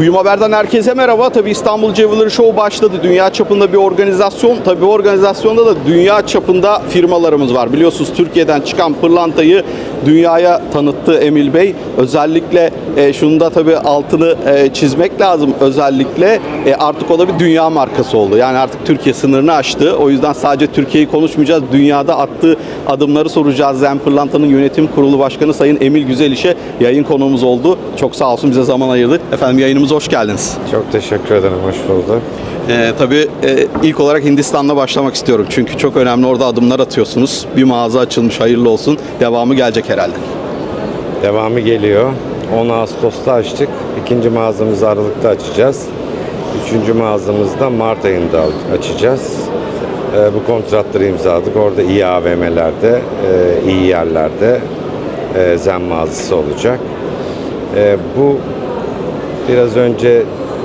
Kuyum Haber'den herkese merhaba. Tabii İstanbul Jewelry Show başladı. Dünya çapında bir organizasyon. Tabii bu organizasyonda da dünya çapında firmalarımız var. Biliyorsunuz Türkiye'den çıkan pırlantayı dünyaya tanıttı Emil Bey. Özellikle e, şunu da tabii altını e, çizmek lazım. Özellikle e, artık o da bir dünya markası oldu. Yani artık Türkiye sınırını aştı. O yüzden sadece Türkiye'yi konuşmayacağız. Dünyada attığı adımları soracağız. Zen Pırlanta'nın yönetim kurulu başkanı Sayın Emil Güzeliş'e yayın konuğumuz oldu. Çok sağ olsun bize zaman ayırdı. Efendim yayınımıza hoş geldiniz. Çok teşekkür ederim, hoş bulduk. Ee, tabii e, ilk olarak Hindistan'la başlamak istiyorum. Çünkü çok önemli orada adımlar atıyorsunuz. Bir mağaza açılmış hayırlı olsun. Devamı gelecek herhalde. Devamı geliyor. 10 Ağustos'ta açtık. İkinci mağazamızı Aralık'ta açacağız. Üçüncü mağazamızı da Mart ayında açacağız. Ee, bu kontratları imzaladık. Orada iyi AVM'lerde, e, iyi yerlerde e, zen mağazası olacak. E, bu biraz önce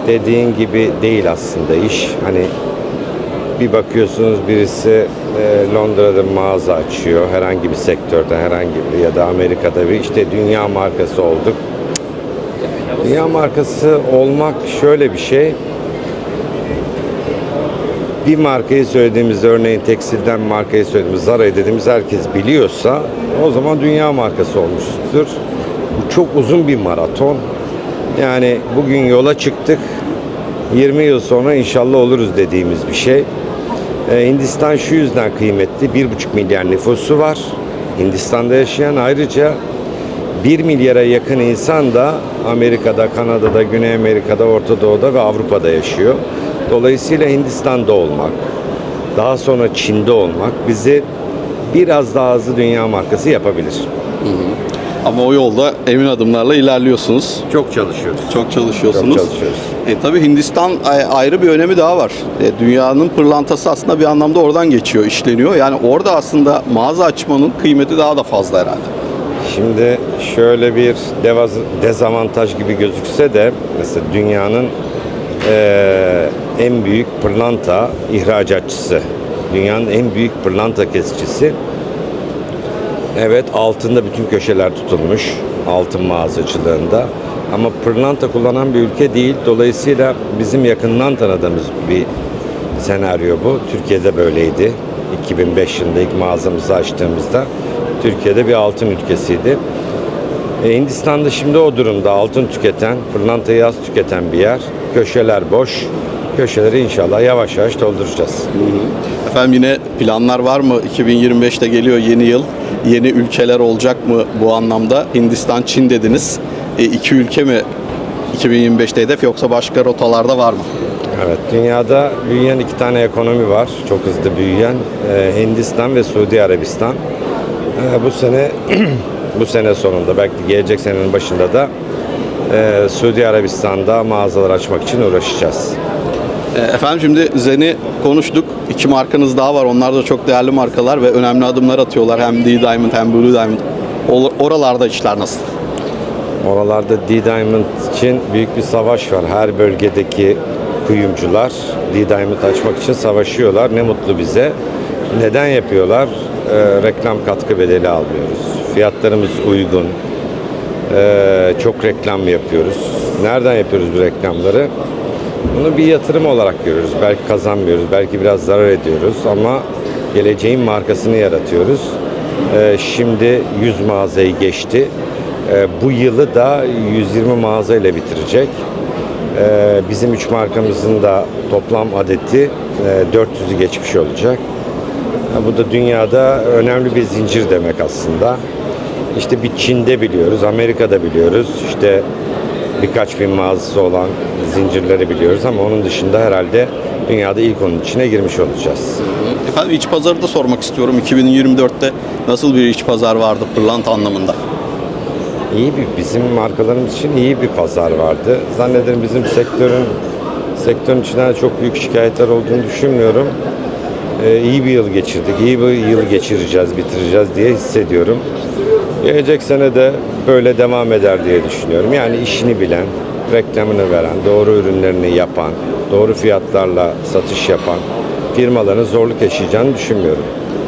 dediğin gibi değil aslında iş. Hani bir bakıyorsunuz birisi e, Londra'da mağaza açıyor herhangi bir sektörde herhangi bir ya da Amerika'da bir işte dünya markası olduk. Dünya markası olmak şöyle bir şey. Bir markayı söylediğimizde örneğin tekstilden markayı söylediğimiz Zara'yı dediğimiz herkes biliyorsa o zaman dünya markası olmuştur. Bu çok uzun bir maraton. Yani bugün yola çıktık. 20 yıl sonra inşallah oluruz dediğimiz bir şey. Ee, Hindistan şu yüzden kıymetli. 1,5 milyar nüfusu var. Hindistan'da yaşayan ayrıca 1 milyara yakın insan da Amerika'da, Kanada'da, Güney Amerika'da, Orta Doğu'da ve Avrupa'da yaşıyor. Dolayısıyla Hindistan'da olmak, daha sonra Çin'de olmak bizi biraz daha hızlı dünya markası yapabilir. Ama o yolda emin adımlarla ilerliyorsunuz. Çok çalışıyoruz. Çok çalışıyorsunuz. Çok çalışıyoruz. E, tabii Hindistan ayrı bir önemi daha var. E, dünyanın pırlantası aslında bir anlamda oradan geçiyor, işleniyor. Yani orada aslında mağaza açmanın kıymeti daha da fazla herhalde. Şimdi şöyle bir devaz- dezavantaj gibi gözükse de mesela dünyanın eee, en büyük pırlanta ihracatçısı, dünyanın en büyük pırlanta kesicisi. Evet altında bütün köşeler tutulmuş altın mağazacılığında ama pırlanta kullanan bir ülke değil. Dolayısıyla bizim yakından tanıdığımız bir senaryo bu. Türkiye'de böyleydi. 2005 yılında ilk mağazamızı açtığımızda Türkiye'de bir altın ülkesiydi. E, Hindistan'da şimdi o durumda altın tüketen, pırlantayı az tüketen bir yer. Köşeler boş. Köşeleri inşallah yavaş yavaş dolduracağız. Efendim yine planlar var mı? 2025'te geliyor yeni yıl. Yeni ülkeler olacak mı bu anlamda? Hindistan, Çin dediniz. E, iki ülke mi 2025'te hedef yoksa başka rotalarda var mı? Evet, dünyada büyüyen iki tane ekonomi var. Çok hızlı büyüyen. Ee, Hindistan ve Suudi Arabistan. Ee, bu sene bu sene sonunda belki gelecek senenin başında da e, Suudi Arabistan'da mağazalar açmak için uğraşacağız. E, Efendim şimdi Zen'i konuştuk. İki markanız daha var. Onlar da çok değerli markalar ve önemli adımlar atıyorlar. Hem D Diamond hem Blue Diamond. Oralarda işler nasıl? Oralarda D-Diamond için büyük bir savaş var. Her bölgedeki kuyumcular D-Diamond açmak için savaşıyorlar. Ne mutlu bize. Neden yapıyorlar? Ee, reklam katkı bedeli almıyoruz. Fiyatlarımız uygun. Ee, çok reklam yapıyoruz. Nereden yapıyoruz bu reklamları? Bunu bir yatırım olarak görüyoruz. Belki kazanmıyoruz, belki biraz zarar ediyoruz ama geleceğin markasını yaratıyoruz. Ee, şimdi 100 mağazayı geçti. Ee, bu yılı da 120 mağazayla bitirecek. Ee, bizim üç markamızın da toplam adeti e, 400'ü geçmiş olacak. Bu da dünyada önemli bir zincir demek aslında. İşte bir Çin'de biliyoruz, Amerika'da biliyoruz. İşte birkaç bin mağazası olan zincirleri biliyoruz ama onun dışında herhalde dünyada ilk onun içine girmiş olacağız. Efendim iç pazarı da sormak istiyorum. 2024'te nasıl bir iç pazar vardı pırlanta anlamında? İyi bir bizim markalarımız için iyi bir pazar vardı. Zannederim bizim sektörün sektörün içinden çok büyük şikayetler olduğunu düşünmüyorum. Ee, iyi bir yıl geçirdik. iyi bir yıl geçireceğiz, bitireceğiz diye hissediyorum. Gelecek sene de böyle devam eder diye düşünüyorum. Yani işini bilen, reklamını veren, doğru ürünlerini yapan, doğru fiyatlarla satış yapan firmaların zorluk yaşayacağını düşünmüyorum.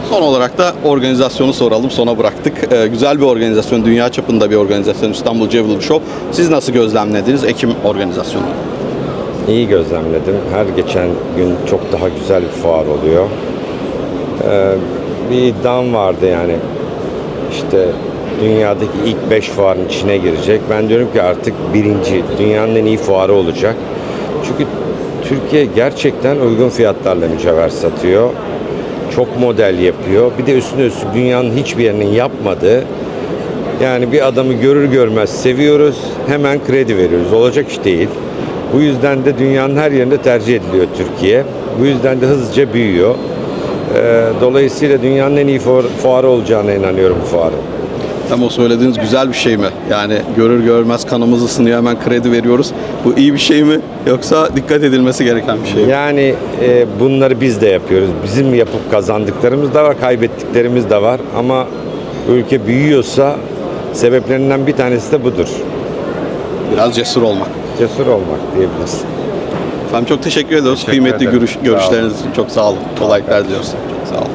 Son olarak da organizasyonu soralım. Sona bıraktık. Ee, güzel bir organizasyon, dünya çapında bir organizasyon İstanbul Jewelry Show. Siz nasıl gözlemlediniz Ekim organizasyonu? İyi gözlemledim. Her geçen gün çok daha güzel bir fuar oluyor. Ee, bir iddiam vardı yani. İşte dünyadaki ilk 5 fuarın içine girecek. Ben diyorum ki artık birinci, dünyanın en iyi fuarı olacak. Çünkü Türkiye gerçekten uygun fiyatlarla mücevher satıyor. Çok model yapıyor. Bir de üstüne üstlük dünyanın hiçbir yerinin yapmadığı yani bir adamı görür görmez seviyoruz, hemen kredi veriyoruz. Olacak iş değil. Bu yüzden de dünyanın her yerinde tercih ediliyor Türkiye. Bu yüzden de hızlıca büyüyor. Ee, dolayısıyla dünyanın en iyi fuar- fuarı olacağına inanıyorum bu fuarın. Tam o söylediğiniz güzel bir şey mi? Yani görür görmez kanımız ısınıyor hemen kredi veriyoruz. Bu iyi bir şey mi? Yoksa dikkat edilmesi gereken bir şey mi? Yani e, bunları biz de yapıyoruz. Bizim yapıp kazandıklarımız da var, kaybettiklerimiz de var. Ama ülke büyüyorsa sebeplerinden bir tanesi de budur. Biraz cesur olmak. Cesur olmak diyebiliriz. Efendim çok teşekkür ediyoruz. Teşekkür Kıymetli ederim. görüş, görüşleriniz için çok sağ olun. Kolaylıklar diliyoruz. Çok sağ olun.